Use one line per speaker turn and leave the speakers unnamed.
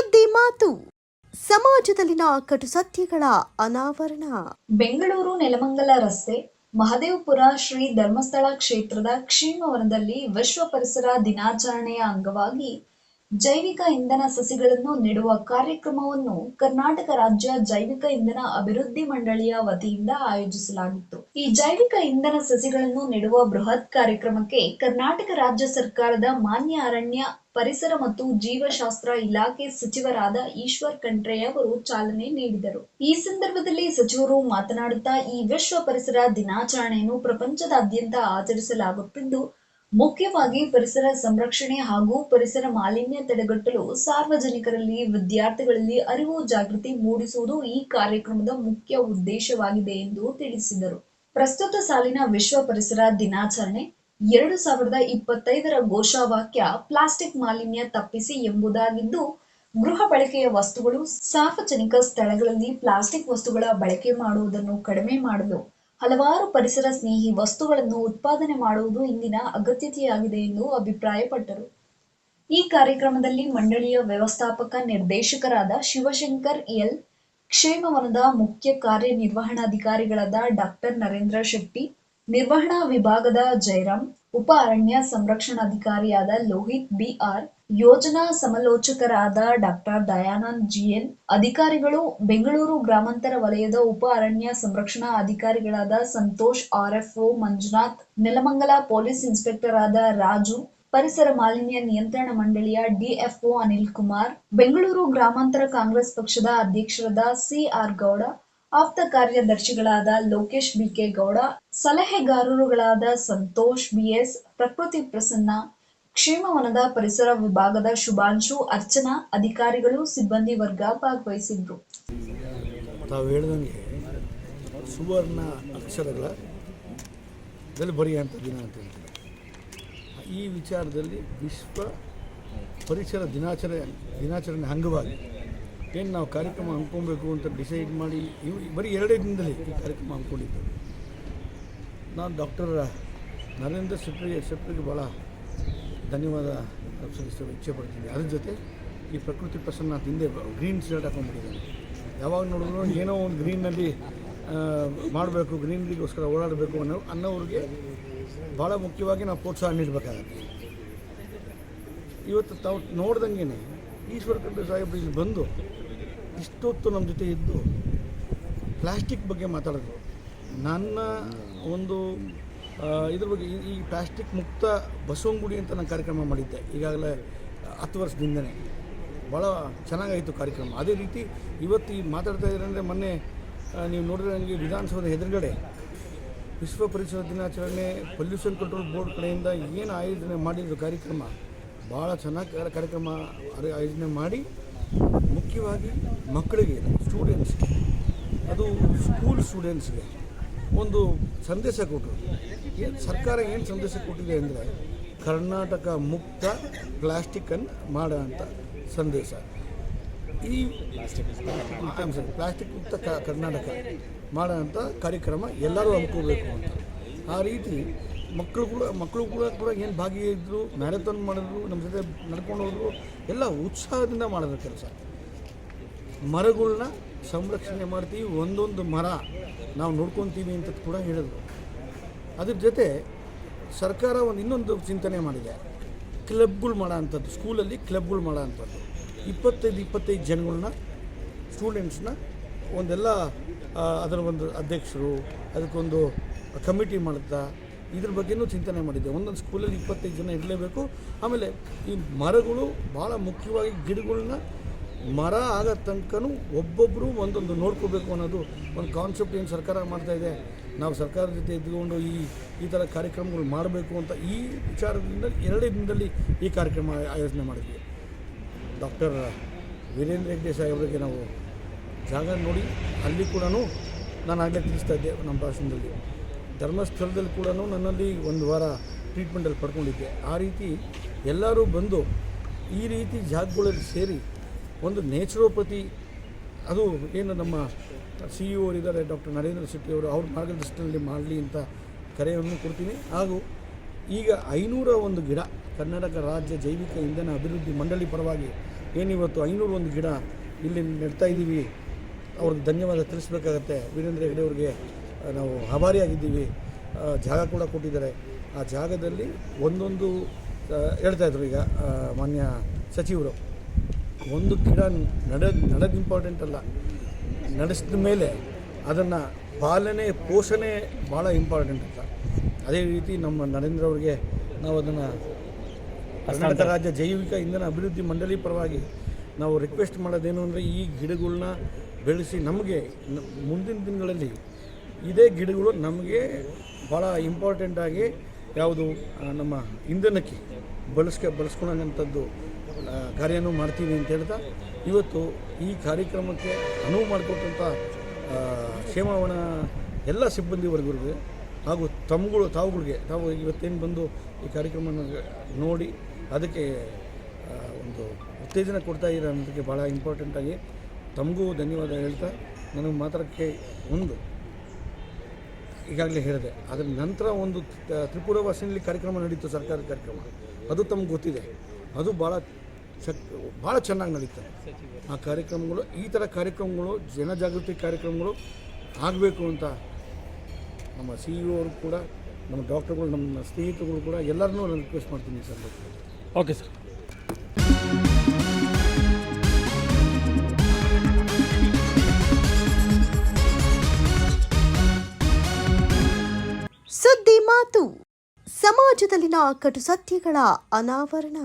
ಅಭಿವೃದ್ಧಿ ಮಾತು. ಸಮಾಜದಲ್ಲಿನ ಕಟು ಸತ್ಯಗಳ ಅನಾವರಣ.
ಬೆಂಗಳೂರು ನೆಲಮಂಗಲ ರಸ್ತೆ, ಮಹದೇವಪುರ ಶ್ರೀ ಧರ್ಮಸ್ಥಳ ಕ್ಷೇತ್ರದ ಕ್ಷೀಮವನದಲ್ಲಿ ವಿಶ್ವ ಪರಿಸರ ದಿನಾಚರಣೆಯ ಅಂಗವಾಗಿ ಜೈವಿಕ ಇಂಧನ ಸಸಿಗಳನ್ನು ನೆಡುವ ಕಾರ್ಯಕ್ರಮವನ್ನು ಕರ್ನಾಟಕ ರಾಜ್ಯ ಜೈವಿಕ ಇಂಧನ ಅಭಿವೃದ್ಧಿ ಮಂಡಳಿಯ ವತಿಯಿಂದ ಆಯೋಜಿಸಲಾಗಿತ್ತು. ಈ ಜೈವಿಕ ಇಂಧನ ಸಸಿಗಳನ್ನು ನೆಡುವ ಬೃಹತ್ ಕಾರ್ಯಕ್ರಮಕ್ಕೆ ಕರ್ನಾಟಕ ರಾಜ್ಯ ಸರ್ಕಾರದ ಮಾನ್ಯ ಅರಣ್ಯ, ಪರಿಸರ ಮತ್ತು ಜೀವಶಾಸ್ತ್ರ ಇಲಾಖೆ ಸಚಿವರಾದ ಈಶ್ವರ್ ಖಂಡ್ರೆ ಅವರು ಚಾಲನೆ ನೀಡಿದರು. ಈ ಸಂದರ್ಭದಲ್ಲಿ ಸಚಿವರು ಮಾತನಾಡುತ್ತಾ, ಈ ವಿಶ್ವ ಪರಿಸರ ದಿನಾಚರಣೆಯನ್ನು ಪ್ರಪಂಚದಾದ್ಯಂತ ಆಚರಿಸಲಾಗುತ್ತಿದ್ದು ಮುಖ್ಯವಾಗಿ ಪರಿಸರ ಸಂರಕ್ಷಣೆ ಹಾಗೂ ಪರಿಸರ ಮಾಲಿನ್ಯ ತಡೆಗಟ್ಟಲು ಸಾರ್ವಜನಿಕರಲ್ಲಿ, ವಿದ್ಯಾರ್ಥಿಗಳಲ್ಲಿ ಅರಿವು ಜಾಗೃತಿ ಮೂಡಿಸುವುದು ಈ ಕಾರ್ಯಕ್ರಮದ ಮುಖ್ಯ ಉದ್ದೇಶವಾಗಿದೆ ಎಂದು ತಿಳಿಸಿದರು. ಪ್ರಸ್ತುತ ಸಾಲಿನ ವಿಶ್ವ ಪರಿಸರ ದಿನಾಚರಣೆ ಎರಡು ಸಾವಿರದ ಇಪ್ಪತ್ತೈದರ ಘೋಷವಾಕ್ಯ, ಪ್ಲಾಸ್ಟಿಕ್ ಮಾಲಿನ್ಯ ತಪ್ಪಿಸಿ ಎಂಬುದಾಗಿದ್ದು, ಗೃಹ ಬಳಕೆಯ ವಸ್ತುಗಳು ಸಾರ್ವಜನಿಕ ಸ್ಥಳಗಳಲ್ಲಿ ಪ್ಲಾಸ್ಟಿಕ್ ವಸ್ತುಗಳ ಬಳಕೆ ಮಾಡುವುದನ್ನು ಕಡಿಮೆ ಮಾಡಲು ಹಲವಾರು ಪರಿಸರ ಸ್ನೇಹಿ ವಸ್ತುಗಳನ್ನು ಉತ್ಪಾದನೆ ಮಾಡುವುದು ಇಂದಿನ ಅಗತ್ಯತೆಯಾಗಿದೆ ಎಂದು ಅಭಿಪ್ರಾಯಪಟ್ಟರು. ಈ ಕಾರ್ಯಕ್ರಮದಲ್ಲಿ ಮಂಡಳಿಯ ವ್ಯವಸ್ಥಾಪಕ ನಿರ್ದೇಶಕರಾದ ಶಿವಶಂಕರ್ ಎಲ್. ಕ್ಷೇಮವನದ ಮುಖ್ಯ ಕಾರ್ಯನಿರ್ವಹಣಾಧಿಕಾರಿಗಳಾದ ಡಾಕ್ಟರ್ ನರೇಂದ್ರ ಶೆಟ್ಟಿ, ನಿರ್ವಹಣಾ ವಿಭಾಗದ ಜಯರಾಮ್, ಉಪ ಅರಣ್ಯ ಸಂರಕ್ಷಣಾಧಿಕಾರಿಯಾದ ಲೋಹಿತ್ ಬಿಆರ್ ಯೋಜನಾ ಸಮಾಲೋಚಕರಾದ ಡಾಕ್ಟರ್ ದಯಾನಂದ್ ಜಿಎನ್, ಅಧಿಕಾರಿಗಳು ಬೆಂಗಳೂರು ಗ್ರಾಮಾಂತರ ವಲಯದ ಉಪ ಅರಣ್ಯ ಸಂರಕ್ಷಣಾ ಅಧಿಕಾರಿಗಳಾದ Santosh RFO, Manjunath, Nelamangala police inspector ಆದ ರಾಜು, ಪರಿಸರ ಮಾಲಿನ್ಯ ನಿಯಂತ್ರಣ ಮಂಡಳಿಯ ಡಿಎಫ್ಒ ಅನಿಲ್ ಕುಮಾರ್, ಬೆಂಗಳೂರು ಗ್ರಾಮಾಂತರ ಕಾಂಗ್ರೆಸ್ ಪಕ್ಷದ ಅಧ್ಯಕ್ಷರಾದ ಸಿಆರ್ ಗೌಡ, ಆಪ್ತ ಕಾರ್ಯದರ್ಶಿಗಳಾದ ಲೋಕೇಶ್ ಬಿಕೆ ಗೌಡ, ಸಲಹೆಗಾರರುಗಳಾದ ಸಂತೋಷ್ ಬಿಎಸ್ ಪ್ರಕೃತಿ ಪ್ರಸನ್ನ ಕ್ಷೇಮವನದ ಪರಿಸರ ವಿಭಾಗದ ಶುಭಾಂಶು ಅರ್ಚನಾ, ಅಧಿಕಾರಿಗಳು, ಸಿಬ್ಬಂದಿ ವರ್ಗ ಭಾಗವಹಿಸಿದ್ರು.
ತಾವು ಹೇಳ್ದಂಗೆ ಸುವರ್ಣ ಅಕ್ಷರಗಳ ಬರೆಯುವಂಥ ದಿನ ಅಂತ ಹೇಳ್ತೀವಿ. ಈ ವಿಚಾರದಲ್ಲಿ ವಿಶ್ವ ಪರಿಸರ ದಿನಾಚರಣೆ ದಿನಾಚರಣೆ ಅಂಗವಾಗಿ ಏನು ನಾವು ಕಾರ್ಯಕ್ರಮ ಹಮ್ಮಿಕೊಬೇಕು ಅಂತ ಡಿಸೈಡ್ ಮಾಡಿ, ಇವು ಬರೀ ಎರಡೇ ದಿನದಲ್ಲಿ ಈ ಕಾರ್ಯಕ್ರಮ ಹಮ್ಮಿಕೊಂಡಿದ್ದು ನಾನು ಡಾಕ್ಟರ್ ನರೇಂದ್ರ ಶೆಟ್ಟರಿಗೆ ಶೆಟ್ಟರಿಗೆ ಭಾಳ ಧನ್ಯವಾದ ಸಲ್ಲಿಸಲು ಇಚ್ಛೆ ಪಡ್ತೀನಿ. ಅದ್ರ ಜೊತೆ ಈ ಪ್ರಕೃತಿ ಪ್ರಸನ್ನ ಹಿಂದೆ ಗ್ರೀನ್ ಶರ್ಟ್ ಹಾಕೊಂಡ್ಬಿಟ್ಟಿದ್ದಾನೆ ಯಾವಾಗ ನೋಡಿದ್ರು ಏನೋ ಒಂದು ಗ್ರೀನಲ್ಲಿ ಮಾಡಬೇಕು ಗ್ರೀನ್ರಿಗೋಸ್ಕರ ಓಡಾಡಬೇಕು ಅನ್ನೋ ಅನ್ನೋರಿಗೆ ಭಾಳ ಮುಖ್ಯವಾಗಿ ನಾವು ಪ್ರೋತ್ಸಾಹ ನೀಡಬೇಕಾಗತ್ತೆ. ಇವತ್ತು ತಾವು ನೋಡ್ದಂಗೆ ಈಶ್ವರ ಖಂಡ್ರೆ ಸಾಹೇಬ್ರು ಇಲ್ಲಿ ಬಂದು ಇಷ್ಟೊತ್ತು ನಮ್ಮ ಜೊತೆ ಇದ್ದು ಪ್ಲಾಸ್ಟಿಕ್ ಬಗ್ಗೆ ಮಾತಾಡೋದು ನನ್ನ ಒಂದು ಇದ್ರ ಬಗ್ಗೆ ಈ- ಪ್ಲಾಸ್ಟಿಕ್ ಮುಕ್ತ ಬಸವಂಗುಡಿ ಅಂತ ನಾನು ಕಾರ್ಯಕ್ರಮ ಮಾಡಿದ್ದೆ. ಈಗಾಗಲೇ ಹತ್ತು ವರ್ಷದಿಂದನೇ. ಭಾಳ ಚೆನ್ನಾಗಾಯಿತು ಕಾರ್ಯಕ್ರಮ. ಅದೇ ರೀತಿ ಇವತ್ತು ಈ ಮಾತಾಡ್ತಾ ಇದ್ದಾರೆ ಅಂದರೆ ಮೊನ್ನೆ ನೀವು ನೋಡಿದ್ರೆ ನನಗೆ ವಿಧಾನಸೌಧ ಎದುರುಗಡೆ ವಿಶ್ವ ಪರಿಸರ ದಿನಾಚರಣೆ ಪೊಲ್ಯೂಷನ್ ಕಂಟ್ರೋಲ್ ಬೋರ್ಡ್ ಕಡೆಯಿಂದ ಏನು ಆಯೋಜನೆ ಮಾಡಿದ್ರು ಕಾರ್ಯಕ್ರಮ ಭಾಳ ಚೆನ್ನಾಗಿ ಕಾರ್ಯಕ್ರಮ ಆಯೋಜನೆ ಮಾಡಿ ಮುಖ್ಯವಾಗಿ ಮಕ್ಕಳಿಗೆ ಸ್ಟೂಡೆಂಟ್ಸ್ಗೆ ಅದು ಸ್ಕೂಲ್ ಸ್ಟೂಡೆಂಟ್ಸ್ಗೆ ಒಂದು ಸಂದೇಶ ಕೊಟ್ಟರು. ಸರ್ಕಾರ ಏನು ಸಂದೇಶ ಕೊಟ್ಟಿದೆ ಅಂದರೆ ಕರ್ನಾಟಕ ಮುಕ್ತ ಪ್ಲಾಸ್ಟಿಕ್ಕನ್ನು ಮಾಡೋ ಅಂಥ ಸಂದೇಶ. ಈ ಪ್ಲಾಸ್ಟಿಕ್ ಮುಕ್ತ ಕರ್ನಾಟಕ ಮಾಡೋ ಅಂಥ ಕಾರ್ಯಕ್ರಮ ಎಲ್ಲರೂ ಹಮ್ಕೋಬೇಕು ಅಂತ. ಆ ರೀತಿ ಮಕ್ಕಳು ಕೂಡ ಮಕ್ಕಳು ಕೂಡ ಕೂಡ ಏನು ಭಾಗಿಯಾಗಿದ್ದರು ಮ್ಯಾರಥಾನ್ ಮಾಡಿದ್ರು ನಮ್ಮ ಜೊತೆ ನಡ್ಕೊಂಡು ಹೋದ್ರು, ಎಲ್ಲ ಉತ್ಸಾಹದಿಂದ ಮಾಡಿದ್ರು ಕೆಲಸ. ಮರಗಳನ್ನ ಸಂರಕ್ಷಣೆ ಮಾಡ್ತೀವಿ, ಒಂದೊಂದು ಮರ ನಾವು ನೋಡ್ಕೊತೀವಿ ಅಂತ ಕೂಡ ಹೇಳಿದರು. ಅದ್ರ ಜೊತೆ ಸರ್ಕಾರ ಒಂದು ಇನ್ನೊಂದು ಚಿಂತನೆ ಮಾಡಿದೆ. ಕ್ಲಬ್ಗಳು ಮಾಡೋ ಅಂಥದ್ದು ಸ್ಕೂಲಲ್ಲಿ ಕ್ಲಬ್ಗಳು ಮಾಡೋ ಅಂಥದ್ದು ಇಪ್ಪತ್ತೈದು ಇಪ್ಪತ್ತೈದು ಜನಗಳನ್ನ ಸ್ಟೂಡೆಂಟ್ಸ್ನ ಒಂದೆಲ್ಲ ಅದರ ಒಂದು ಅಧ್ಯಕ್ಷರು, ಅದಕ್ಕೊಂದು ಕಮಿಟಿ ಮಾಡುತ್ತಾ ಇದ್ರ ಬಗ್ಗೆನೂ ಚಿಂತನೆ ಮಾಡಿದ್ದೆ ಒಂದೊಂದು ಸ್ಕೂಲಲ್ಲಿ ಇಪ್ಪತ್ತೈದು ಜನ ಇರಲೇಬೇಕು. ಆಮೇಲೆ ಈ ಮರಗಳು ಭಾಳ ಮುಖ್ಯವಾಗಿ ಗಿಡಗಳನ್ನ ಮರ ಆಗೋ ತನಕನೂ ಒಬ್ಬೊಬ್ಬರು ಒಂದೊಂದು ನೋಡ್ಕೋಬೇಕು ಅನ್ನೋದು ಒಂದು ಕಾನ್ಸೆಪ್ಟ್ ಏನು ಸರ್ಕಾರ ಮಾಡ್ತಾ ಇದೆ. ನಾವು ಸರ್ಕಾರದ ಜೊತೆ ಇದ್ದುಕೊಂಡು ಈ ಈ ಥರ ಕಾರ್ಯಕ್ರಮಗಳು ಮಾಡಬೇಕು ಅಂತ ಈ ವಿಚಾರದಿಂದ ಎರಡೇ ದಿನದಲ್ಲಿ ಈ ಕಾರ್ಯಕ್ರಮ ಆಯೋಜನೆ ಮಾಡಿದ್ವಿ. ಡಾಕ್ಟರ್ ವೀರೇಂದ್ರ ಹೆಗ್ಡೆ ಸಾಹೇಬರಿಗೆ ನಾವು ಜಾಗ ನೋಡಿ, ಅಲ್ಲಿ ಕೂಡ ನಾನು ಆಗಲೇ ತಿಳಿಸ್ತಾ ಇದ್ದೆ ನಮ್ಮ ಭಾಷಣದಲ್ಲಿ. ಧರ್ಮಸ್ಥಳದಲ್ಲಿ ಕೂಡ ನನ್ನಲ್ಲಿ ಒಂದು ವಾರ ಟ್ರೀಟ್ಮೆಂಟಲ್ಲಿ ಪಡ್ಕೊಂಡಿದ್ದೆ. ಆ ರೀತಿ ಎಲ್ಲರೂ ಬಂದು ಈ ರೀತಿ ಜಾಗಗಳಲ್ಲಿ ಸೇರಿ ಒಂದು ನೇಚುರೋಪತಿ, ಅದು ಏನು ನಮ್ಮ ಸಿ ಇ ಇದ್ದಾರೆ, ಡಾಕ್ಟರ್ ನರೇಂದ್ರ ಶೆಟ್ಟಿ ಅವರು, ಅವ್ರ ಮಾರ್ಗದರ್ಶನದಲ್ಲಿ ಮಾಡಲಿ ಅಂತ ಕರೆಯನ್ನು ಕೊಡ್ತೀನಿ. ಹಾಗೂ ಈಗ ಐನೂರ ಒಂದು ಗಿಡ, ಕರ್ನಾಟಕ ರಾಜ್ಯ ಜೈವಿಕ ಇಂಧನ ಅಭಿವೃದ್ಧಿ ಮಂಡಳಿ ಪರವಾಗಿ ಏನಿವತ್ತು ಐನೂರು ಒಂದು ಗಿಡ ಇಲ್ಲಿ ನೆಡ್ತಾ ಇದ್ದೀವಿ. ಅವ್ರಿಗೆ ಧನ್ಯವಾದ ತಿಳಿಸ್ಬೇಕಾಗತ್ತೆ. ವೀರೇಂದ್ರ ಹೆಗಡೆ ಅವ್ರಿಗೆ ನಾವು ಆಭಾರಿಯಾಗಿದ್ದೀವಿ. ಜಾಗ ಕೂಡ ಕೊಟ್ಟಿದ್ದಾರೆ. ಆ ಜಾಗದಲ್ಲಿ ಒಂದೊಂದು ಹೇಳ್ತಾಯಿದ್ರು ಈಗ ಮಾನ್ಯ ಸಚಿವರು. ಒಂದು ಗಿಡ ನಡ ನಡೆದು ಇಂಪಾರ್ಟೆಂಟ್ ಅಲ್ಲ. ನಡೆಸಿದ ಮೇಲೆ ಅದನ್ನು ಪಾಲನೆ ಪೋಷಣೆ ಭಾಳ ಇಂಪಾರ್ಟೆಂಟ್ ಅಂತ. ಅದೇ ರೀತಿ ನಮ್ಮ ನರೇಂದ್ರ ಅವರಿಗೆ ನಾವು ಅದನ್ನು ಕರ್ನಾಟಕ ರಾಜ್ಯ ಜೈವಿಕ ಇಂಧನ ಅಭಿವೃದ್ಧಿ ಮಂಡಳಿ ಪರವಾಗಿ ನಾವು ರಿಕ್ವೆಸ್ಟ್ ಮಾಡೋದೇನು ಅಂದರೆ ಈ ಗಿಡಗಳನ್ನ ಬೆಳೆಸಿ ನಮಗೆ ಮುಂದಿನ ದಿನಗಳಲ್ಲಿ ಇದೇ ಗಿಡಗಳು ನಮಗೆ ಭಾಳ ಇಂಪಾರ್ಟೆಂಟಾಗಿ ಯಾವುದು ನಮ್ಮ ಇಂಧನಕ್ಕೆ ಬಳಸ್ಕೆ ಬಳಸ್ಕೊಳ್ಳೋಂಥದ್ದು ಕಾರ್ಯನೂ ಮಾಡ್ತೀವಿ ಅಂತ ಹೇಳ್ತಾ, ಇವತ್ತು ಈ ಕಾರ್ಯಕ್ರಮಕ್ಕೆ ಅನುವು ಮಾಡಿಕೊಟ್ಟಂಥ ಕ್ಷೇಮವನ ಎಲ್ಲ ಸಿಬ್ಬಂದಿ ವರ್ಗಗಳಿಗೆ ಹಾಗೂ ತಮ್ಗಳು, ತಾವುಗಳಿಗೆ, ತಾವು ಇವತ್ತೇನು ಬಂದು ಈ ಕಾರ್ಯಕ್ರಮನ ನೋಡಿ ಅದಕ್ಕೆ ಒಂದು ಉತ್ತೇಜನ ಕೊಡ್ತಾ ಇರೋ ಅನ್ನೋದಕ್ಕೆ ಭಾಳ ಇಂಪಾರ್ಟೆಂಟಾಗಿ ತಮಗೂ ಧನ್ಯವಾದ ಹೇಳ್ತಾ, ನನಗೆ ಮಾತ್ರಕ್ಕೆ ಒಂದು ಈಗಾಗಲೇ ಹೇಳಿದೆ. ಅದರ ನಂತರ ಒಂದು ತ್ರಿಪುರ ಕಾರ್ಯಕ್ರಮ ನಡೀತು, ಸರ್ಕಾರಿ ಕಾರ್ಯಕ್ರಮ. ಅದು ತಮ್ಗೆ ಗೊತ್ತಿದೆ. ಅದು ಭಾಳ ಚಕ್ ಭಾಳ ಚೆನ್ನಾಗಿ ನಡೀತಾರೆ ಆ ಕಾರ್ಯಕ್ರಮಗಳು ಈ ಥರ ಕಾರ್ಯಕ್ರಮಗಳು ಜನಜಾಗೃತಿ ಕಾರ್ಯಕ್ರಮಗಳು ಆಗಬೇಕು ಅಂತ ನಮ್ಮ ಸಿ ಇ ಅವರು ಕೂಡ ನಮ್ಮ ಡಾಕ್ಟರ್ಗಳು ನಮ್ಮ ಸ್ನೇಹಿತರುಗಳು ಕೂಡ ಎಲ್ಲರನ್ನೂ ನಾನು ರಿಕ್ವೆಸ್ಟ್ ಮಾಡ್ತೀನಿ ಸರ್
ಓಕೆ ಸರ್
ಸುದ್ದಿ ಮಾತು. ಸಮಾಜದಲ್ಲಿನ ಕಟು ಸತ್ಯಗಳ ಅನಾವರಣ.